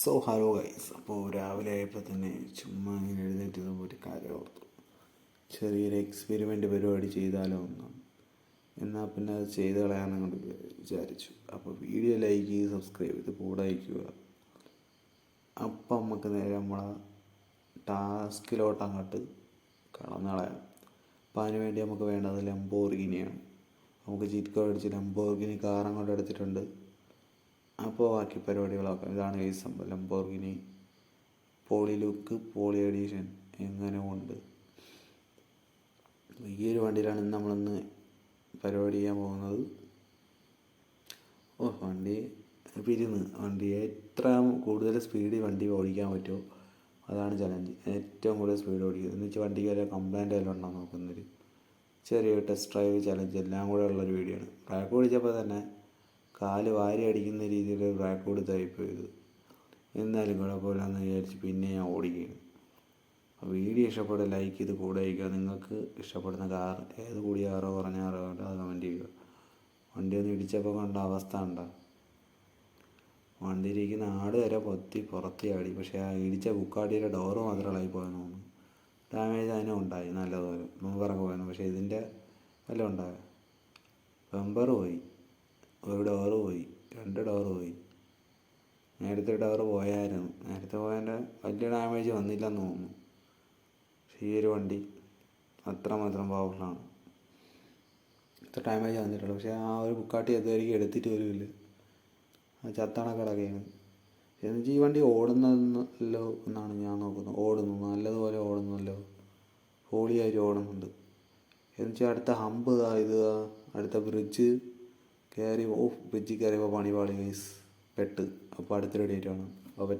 So hello guys അപ്പോൾ രാവിലെ ആയപ്പോൾ തന്നെ ചുമ്മാ ഇങ്ങനെ എഴുന്നേറ്റ് ഇരുന്നപ്പോൾ ഒരു കാര്യം ഓർത്തു. ചെറിയൊരു എക്സ്പെരിമെന്റ് പരിപാടി ചെയ്താലോ ഒന്നും. എന്നാൽ പിന്നെ അത് ചെയ്ത് കളയാൻ അങ്ങോട്ട് വിചാരിച്ചു. അപ്പോൾ വീഡിയോ ലൈക്ക് ചെയ്ത് സബ്സ്ക്രൈബ് ചെയ്ത് കൂടെ അയക്കുക. അപ്പം നമുക്ക് നേരെ നമ്മളെ ടാസ്കിലോട്ട് അങ്ങോട്ട് കടന്നു കളയാം. അതിന് വേണ്ടി നമുക്ക് വേണ്ടത് ലംബോർഗിനിയാണ് നമുക്ക് ചീറ്റ് കോഡ് അടിച്ച് ലംബോർഗിനി കാറങ്ങോട്ട് എടുത്തിട്ടുണ്ട്. അപ്പോൾ ബാക്കി പരിപാടികളൊക്കെ. ഇതാണ് ഈ സംഭവം. ലംബോർഗിനി പോളി ലുക്ക് പോളി എഡീഷൻ എങ്ങനെ ഉണ്ട്? ഈ ഒരു വണ്ടിയിലാണ് ഇന്ന് നമ്മളിന്ന് പരിപാടി ചെയ്യാൻ പോകുന്നത്. ഓ വണ്ടി പിരിന്ന് വണ്ടി എത്ര കൂടുതൽ സ്പീഡിൽ വണ്ടി ഓടിക്കാൻ പറ്റുമോ? അതാണ് ചലഞ്ച് ഏറ്റവും കൂടുതൽ സ്പീഡ് ഓടിക്കുക. എന്ന് വെച്ചാൽ വണ്ടിക്ക് വല്ല കംപ്ലൈന്റ് എല്ലാം ഉണ്ടോ നോക്കുന്നൊരു ചെറിയ ടെസ്റ്റ് ഡ്രൈവ് ചലഞ്ച് എല്ലാം കൂടെ ഉള്ളൊരു വീഡിയോ ആണ്. ബ്രേക്ക് ഓടിച്ചപ്പോൾ തന്നെ കാൽ വാരി അടിക്കുന്ന രീതിയിൽ ബ്രേക്ക് കൊടുത്തായിപ്പോയത് എന്നാലും കുഴപ്പമില്ലെന്ന് വിചാരിച്ച് പിന്നെ ഞാൻ ഓടിക്കുകയാണ്. വീഡിയോ ഇഷ്ടപ്പെട്ട ലൈക്ക് ചെയ്ത് കൂടെ അയക്കുക നിങ്ങൾക്ക് ഇഷ്ടപ്പെടുന്ന കാർ ഏത് കൂടിയ കാറോ കുറഞ്ഞ കാറോ അത് കമന്റ് ചെയ്യുക. വണ്ടി ഒന്ന് ഇടിച്ചപ്പോൾ കണ്ട അവസ്ഥ ഉണ്ടോ വണ്ടിയിലിരിക്കുന്ന ആട് വരെ പൊത്തി പുറത്ത് ചാടി. പക്ഷേ ആ ഇടിച്ച ബുക്കാടിയുടെ ഡോറ് മാത്രമായി പോയെന്ന് തോന്നുന്നു. ഡാമേജ് അതിനും ഉണ്ടായി. നല്ലതുപോലെ. ബമ്പറൊക്കെ പോയെന്ന്. പക്ഷേ ഇതിന്റെ എല്ലാം ഉണ്ടായോ? ബമ്പർ പോയി. ഒരു ഡോറ് പോയി രണ്ട് ഡോറ് പോയി. നേരത്തെ ഡോറ് പോയായിരുന്നു. നേരത്തെ പോയതിന്റെ വലിയ ഡാമേജ് വന്നില്ലെന്ന് തോന്നുന്നു. പക്ഷേ ഈ ഒരു വണ്ടി അത്രമാത്രം പവർഫുള്ളാണ് ഇത്ര ഡാമേജ് വന്നിട്ടുള്ളൂ. പക്ഷേ ആ ഒരു ബുക്കാട്ടി അതുവരെയും എടുത്തിട്ട് വരുമില്ല ആ ചത്തണ കിടക്കുകയാണ് എന്നുവെച്ചാൽ ഈ വണ്ടി ഓടുന്നല്ലോ എന്നാണ് ഞാൻ നോക്കുന്നത്. ഓടുന്നു നല്ലതുപോലെ ഓടുന്നല്ലോ ഹോളിയായിട്ട് ഓടുന്നുണ്ട്. എന്നുവെച്ചാൽ അടുത്ത ഹമ്പ് ഇത് അടുത്ത ബ്രിഡ്ജ് കയറി ഓ ബ്രിഡ്ജിൽ കയറിയപ്പോൾ പണി പാളി ഗൈസ് പെട്ട്. അപ്പോൾ അടുത്തൊരു ഡേറ്റ് വേണം അപ്പോൾ